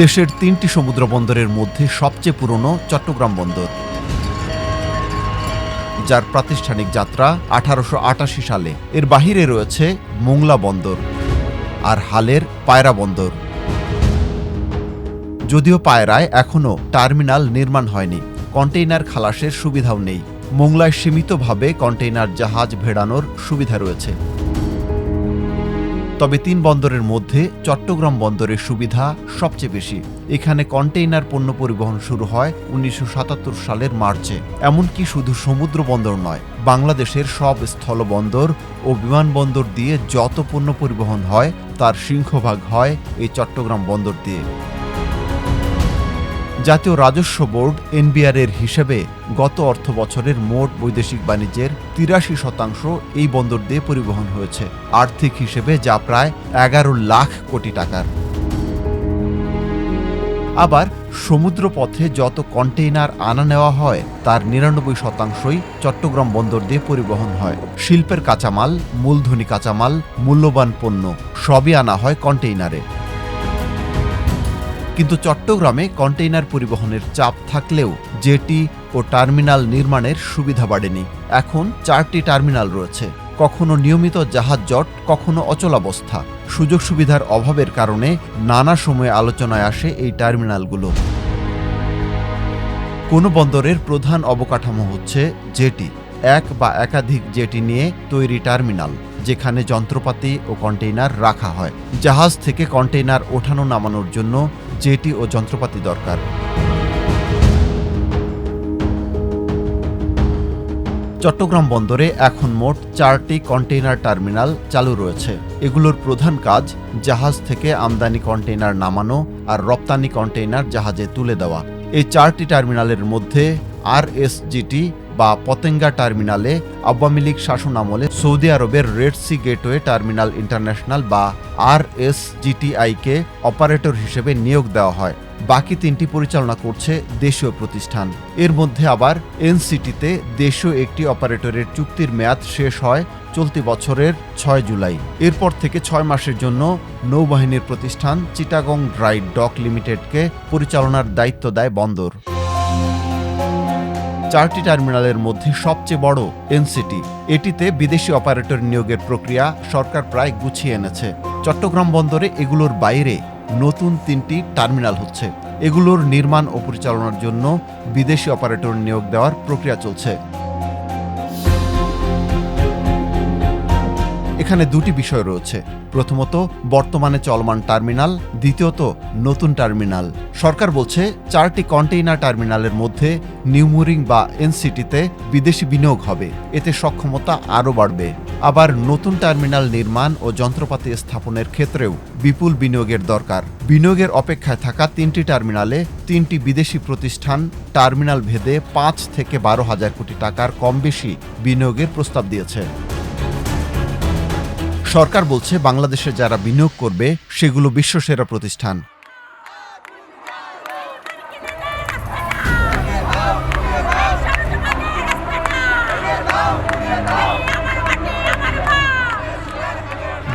দেশের তিনটি সমুদ্র বন্দরের মধ্যে সবচেয়ে পুরনো চট্টগ্রাম বন্দর, যার প্রাতিষ্ঠানিক যাত্রা আঠারোশো আটাশি সালে। এর বাহিরে রয়েছে মোংলা বন্দর আর হালের পায়রা বন্দর। যদিও পায়রায় এখনও টার্মিনাল নির্মাণ হয়নি, কন্টেইনার খালাসের সুবিধাও নেই। মোংলায় সীমিতভাবে কন্টেইনার জাহাজ ভেড়ানোর সুবিধা রয়েছে। তবে তিন বন্দরের মধ্যে চট্টগ্রাম বন্দরের সুবিধা সবচেয়ে বেশি। এখানে কন্টেইনার পণ্য পরিবহন শুরু হয় উনিশশো সাতাত্তর সালের মার্চে। এমনকি শুধু সমুদ্র বন্দর নয়, বাংলাদেশের সব স্থলবন্দর ও বিমানবন্দর দিয়ে যত পণ্য পরিবহন হয়, তার সিংহভাগ হয় এই চট্টগ্রাম বন্দর দিয়ে। জাতীয় রাজস্ব বোর্ড এনবিআর এর হিসেবে গত অর্থ বছরের মোট বৈদেশিক বাণিজ্যের তিরাশি শতাংশ এই বন্দর দিয়ে পরিবহন হয়েছে। আর্থিক হিসেবে যা প্রায় এগারো লাখ কোটি টাকার। আবার সমুদ্র পথে যত কন্টেইনার আনা নেওয়া হয়, তার নিরানব্বই শতাংশই চট্টগ্রাম বন্দর দিয়ে পরিবহন হয়। শিল্পের কাঁচামাল, মূলধনী কাঁচামাল, মূল্যবান পণ্য সবই আনা হয় কন্টেইনারে। কিন্তু চট্টগ্রামে কন্টেইনার পরিবহনের চাপ থাকলেও জেটি ও টার্মিনাল নির্মাণের সুবিধা বাড়েনি। এখন চারটি টার্মিনাল রয়েছে। কখনো নিয়মিত জাহাজ জট, কখনো অচলাবস্থা সুযোগ সুবিধার অভাবের কারণে নানা সময়ে আলোচনায় আসে এই টার্মিনালগুলো। কোনো বন্দরের প্রধান অবকাঠামো হচ্ছে জেটি। এক বা একাধিক জেটি নিয়ে তৈরি টার্মিনাল। যেখানে যন্ত্রপাতি ও কন্টেইনার রাখা হয়। জাহাজ থেকে কন্টেইনার ওঠানো নামানোর জন্য জেটি ও যন্ত্রপাতি দরকার। চট্টগ্রাম বন্দরে এখন মোট চারটি কন্টেইনার টার্মিনাল চালু রয়েছে। এগুলোর প্রধান কাজ জাহাজ থেকে আমদানি কন্টেইনার নামানো আর রপ্তানি কন্টেইনার জাহাজে তুলে দেওয়া। এই চারটি টার্মিনালের মধ্যে আরএসজিটি বা পতেঙ্গা টার্মিনালে আওয়ামী লীগ শাসন আমলে সৌদি আরবের Red Sea Gateway Terminal International বা আর এস কে অপারেটর হিসেবে নিয়োগ দেওয়া হয়। বাকি তিনটি পরিচালনা করছে দেশীয় প্রতিষ্ঠান। এর মধ্যে আবার এনসিটিতে দেশীয় একটি অপারেটরের চুক্তির মেয়াদ শেষ হয় চলতি বছরের ছয় জুলাই। এরপর থেকে ছয় মাসের জন্য নৌবাহিনীর প্রতিষ্ঠান চিটাগং ড্রাই ডক লিমিটেডকে পরিচালনার দায়িত্ব দেয় বন্দর। চারটি টার্মিনালের মধ্যে সবচেয়ে বড় এনসিটি। এটিতে বিদেশি অপারেটর নিয়োগের প্রক্রিয়া সরকার প্রায় গুছিয়ে এনেছে। চট্টগ্রাম বন্দরে এগুলোর বাইরে নতুন তিনটি টার্মিনাল হচ্ছে। এগুলোর নির্মাণ ও পরিচালনার জন্য বিদেশি অপারেটর নিয়োগ দেওয়ার প্রক্রিয়া চলছে। এখানে দুটি বিষয় রয়েছে। প্রথমত, বর্তমানে চলমান টার্মিনাল, দ্বিতীয়ত, নতুন টার্মিনাল। সরকার বলছে, চারটি কন্টেইনার টার্মিনালের মধ্যে নিউমুরিং বা এনসিটিতে বিদেশি বিনিয়োগ হবে। এতে সক্ষমতা আরও বাড়বে। আবার নতুন টার্মিনাল নির্মাণ ও যন্ত্রপাতি স্থাপনের ক্ষেত্রেও বিপুল বিনিয়োগের দরকার। বিনিয়োগের অপেক্ষায় থাকা তিনটি টার্মিনালে তিনটি বিদেশি প্রতিষ্ঠান টার্মিনাল ভেদে পাঁচ থেকে বারো হাজার কোটি টাকার কম বেশি বিনিয়োগের প্রস্তাব দিয়েছে। সরকার বলছে বাংলাদেশে যারা বিনিয়োগ করবে, সেগুলো বিশ্বসেরা প্রতিষ্ঠান।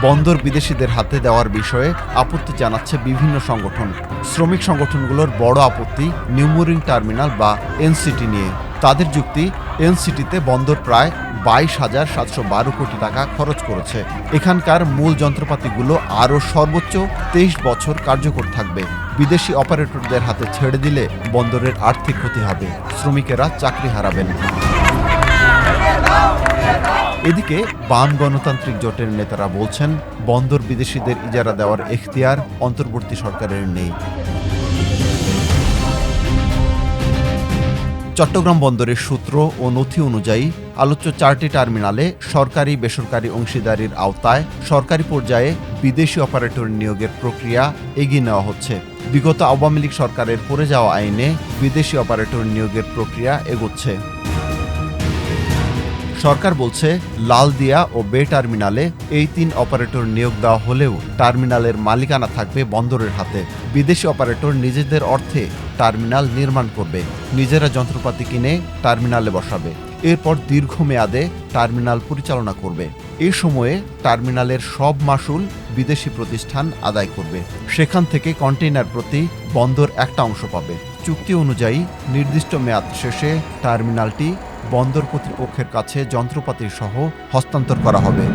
বন্দর বিদেশিদের হাতে দেওয়ার বিষয়ে আপত্তি জানাচ্ছে বিভিন্ন সংগঠন। শ্রমিক সংগঠনগুলোর বড় আপত্তি নিউমোরিং টার্মিনাল বা এনসিটি নিয়ে। তাদের যুক্তি এনসিটিতে বন্দর প্রায় বাইশ হাজার সাতশো বারো কোটি টাকা খরচ করেছে। এখানকার মূল যন্ত্রপাতিগুলো আরও সর্বোচ্চ তেইশ বছর কার্যকর থাকবে। বিদেশি অপারেটরদের হাতে ছেড়ে দিলে বন্দরের আর্থিক ক্ষতি হবে। শ্রমিকেরা চাকরি হারাবেন। এদিকে বাম গণতান্ত্রিক জোটের নেতারা বলছেন, বন্দর বিদেশিদের ইজারা দেওয়ার এখতিয়ার অন্তর্বর্তী সরকারের নেই। চট্টগ্রাম বন্দরের সূত্র ও নথি অনুযায়ী আলোচ্য চারটি টার্মিনালে সরকারি বেসরকারি অংশীদারির আওতায় সরকারি পর্যায়ে বিদেশি অপারেটর নিয়োগের প্রক্রিয়া এগিয়ে নেওয়া হচ্ছে। বিগত আওয়ামী লীগ সরকারের পড়ে যাওয়া আইনে বিদেশি অপারেটর নিয়োগের প্রক্রিয়া এগোচ্ছে। সরকার বলছে, লালদিয়া ও বে টার্মিনালে এই তিন অপারেটর নিয়োগ দেওয়া হলেও টার্মিনালের মালিকানা থাকবে বন্দরের হাতে। বিদেশি অপারেটর নিজেদের অর্থে টার্মিনাল নির্মাণ করবে। নিজেরা যন্ত্রপাতি কিনে টার্মিনালে বসাবে। এরপর দীর্ঘমেয়াদে টার্মিনাল পরিচালনা করবে। এ সময়ে টার্মিনালের সব মাসুল বিদেশি প্রতিষ্ঠান আদায় করবে। সেখান থেকে কন্টেইনার প্রতি বন্দর একটা অংশ পাবে। চুক্তি অনুযায়ী নির্দিষ্ট মেয়াদ শেষে টার্মিনালটি বন্দর কর্তৃপক্ষের কাছে যন্ত্রপাতি সহ হস্তান্তর করা হবে।